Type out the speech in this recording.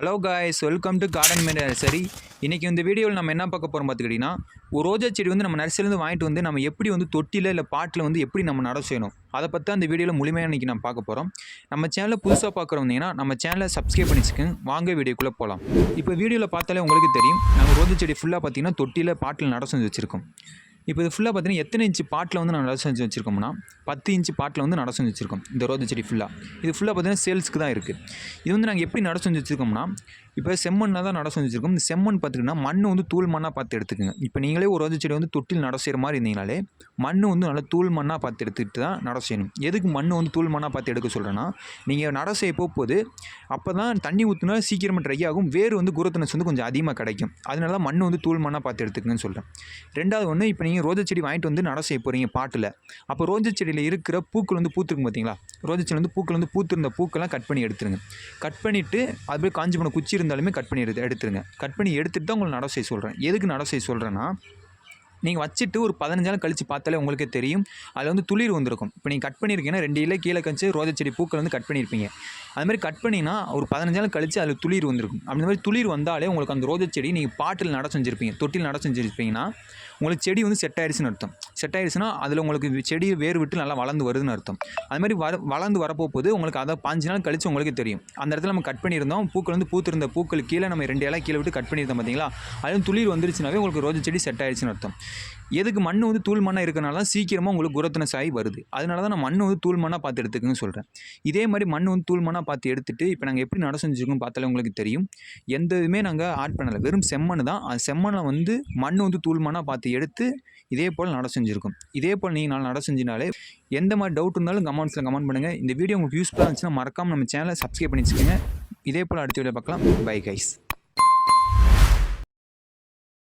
Hello guys welcome to garden made nursery இன்றைக்கி இந்த வீடியோவில் நம்ம என்ன பார்க்க போகிறோம் பார்த்துக்கிட்டிங்கன்னா ஒரு ரோஜா செடி வந்து நம்ம நர்சரிலேருந்து வாங்கிட்டு வந்து நம்ம எப்படி வந்து தொட்டியில் இல்லை பாட்டில் வந்து எப்படி நம்ம நட செய்யணும் அதை பற்றி அந்த வீடியோவில் முழுமையாக இன்றைக்கி நம்ம பார்க்க போகிறோம் நம்ம சேனலில் புதுசாக பார்க்குறவங்கன்னா நம்ம சேனலை சப்ஸ்கிரைப் பண்ணிச்சுக்கோங்க. வாங்க வீடியோக்குள்ளே போகலாம். இப்போ வீடியோவில் பார்த்தாலே உங்களுக்கு தெரியும் நம்ம ரோஜா செடி ஃபுல்லாக பார்த்தீங்கன்னா தொட்டியில் பாட்டில் நட செஞ்சு வச்சுருக்கோம். இப்போ இது ஃபுல்லாக பார்த்தீங்கன்னா எத்தனை இன்ச்சு பாட்டில் வந்து நான் நட செஞ்சு வச்சுருக்கோம்னா பத்து இன்ச்சு பாட்டில் வந்து நட செஞ்சு வச்சுருக்கோம். இந்த ரோஜ செடி ஃபுல்லாக இது ஃபுல்லாக பார்த்தீங்கன்னா சேல்ஸ்க்கு தான் இருக்குது இது வந்து நாங்கள் எப்படி நட செஞ்சு வச்சுருக்கோம்னா இப்போ செம்மண்ணாக தான் நட செஞ்சுருக்கோம். இந்த செம்மண் பார்த்துக்கிட்டா மண் வந்து தூள் மண்ணாக பார்த்து எடுத்துக்கோங்க. இப்போ நீங்களே ஒரு ரோஜா செடி வந்து தொட்டில் நட செய்கிற மாதிரி இருந்தீங்கனாலே மண் வந்து நல்லா தூள் மண்ணாக பார்த்து எடுத்துக்கிட்டு தான் நட செய்யணும். எதுக்கு மண் வந்து தூள் மண்ணாக பார்த்து எடுக்க சொல்கிறேன்னா நீங்கள் நட செய்ய போகும்போது அப்போ தான் தண்ணி ஊற்றினா சீக்கிரமாக ட்ரை ஆகும். வேர் வந்து குருத்தனஸ் வந்து கொஞ்சம் அதிகமாக கிடைக்கும். அதனால தான் மண் வந்து தூள் மண்ணாக பார்த்து எடுத்துக்கங்கன்னு சொல்கிறேன் ரெண்டாவது ஒன்று இப்போ நீங்கள் ரோஜா செடி வாங்கிட்டு வந்து நட செய்ய போகிறீங்க பாட்டில். அப்போ ரோஜா செடியில் இருக்கிற பூக்கள் வந்து பூத்துருக்கும் பார்த்தீங்களா? ரோஜா செடி வந்து பூக்கள் வந்து பூத்திருந்த பூக்கெல்லாம் கட் பண்ணி எடுத்துருங்க. கட் பண்ணிவிட்டு அப்படியே காஞ்சி போன குச்சி இருந்தாலுமே கட் பண்ணி எடுத்து எடுத்துருங்க. கட் பண்ணி எடுத்துகிட்டு தான் உங்களுக்கு நட செய்ய சொல்கிறேன் எதுக்கு நட செய்ய சொல்கிறேன்னா நீங்கள் வச்சுட்டு ஒரு பதினஞ்சு நாள் கழித்து பார்த்தாலே உங்களுக்கே தெரியும். அதில் வந்து துளிர் வந்திருக்கும். இப்போ நீங்கள் கட் பண்ணியிருக்கீங்கன்னா ரெண்டு இலை கீழே கழிச்சு ரோஜா செடி பூக்கள் வந்து கட் பண்ணியிருப்பீங்க அதுமாதிரி கட் பண்ணினா ஒரு பதினஞ்சு நாள் கழித்து அதில் துளிர் வந்திருக்கும். அந்த மாதிரி துளிர் வந்தாலே உங்களுக்கு அந்த ரோஜா செடி நீங்கள் பாட்டில் நட செஞ்சுருப்பீங்க. தொட்டில் நட செஞ்சுருப்பீங்கன்னா உங்களுக்கு செடி வந்து செட் ஆயிடுச்சுன்னு அர்த்தம். செட் ஆயிடுச்சுன்னா அதில் உங்களுக்கு செடி வேர் விட்டு நல்லா வளர்ந்து வருதுன்னு அர்த்தம். அது மாதிரி வர வளர்ந்து வரப்போகுது உங்களுக்கு அதை பாஞ்சு நாள் கழித்து உங்களுக்கு தெரியும். அந்த இடத்துல நம்ம கட் பண்ணியிருந்தோம். பூக்கள் வந்து பூத்திருந்த பூக்கள் கீழே நம்ம ரெண்டு இலை கீழே விட்டு கட் பண்ணியிருந்தோம் பார்த்தீங்களா அதுவும் துளிர் வந்துருச்சுனாவே உங்களுக்கு ரோஜா செடி செட் ஆயிடுச்சுன்னு அர்த்தம். எதுக்கு மண் வந்து தூள் மண்ணாக இருக்கனால தான் சீக்கிரமாக உங்களுக்கு குரத்தின சாய் வருது. அதனால தான் நான் மண் வந்து தூள் மண்ணாக பார்த்து எடுத்துக்கன்னு சொல்கிறேன் இதே மாதிரி மண் வந்து தூள் மண்ணாக பார்த்து எடுத்துட்டு இப்போ நாங்கள் எப்படி நட செஞ்சுருக்கோம் பார்த்தாலே உங்களுக்கு தெரியும். எந்த இதுவுமே நாங்கள் ஆட் பண்ணலை. வெறும் செம்மண் தான். அந்த செம்மண்ணை வந்து மண் வந்து தூள் மண்ணாக பார்த்து எடுத்து இதே போல் நட செஞ்சுருக்கோம். இதே போல் நீங்கள் நான் நட செஞ்சினாலே எந்த மாதிரி டவுட் இருந்தாலும் கமெண்ட்ஸில் கமெண்ட் பண்ணுங்கள் இந்த வீடியோ உங்களுக்கு யூஸ்ஃபுல்லாக இருந்துச்சுன்னா மறக்காமல் நம்ம சேனலை சப்ஸ்கிரைப் பண்ணி வச்சுக்கோங்க. இதே போல் அடுத்த வீடியோ பார்க்கலாம். Bye guys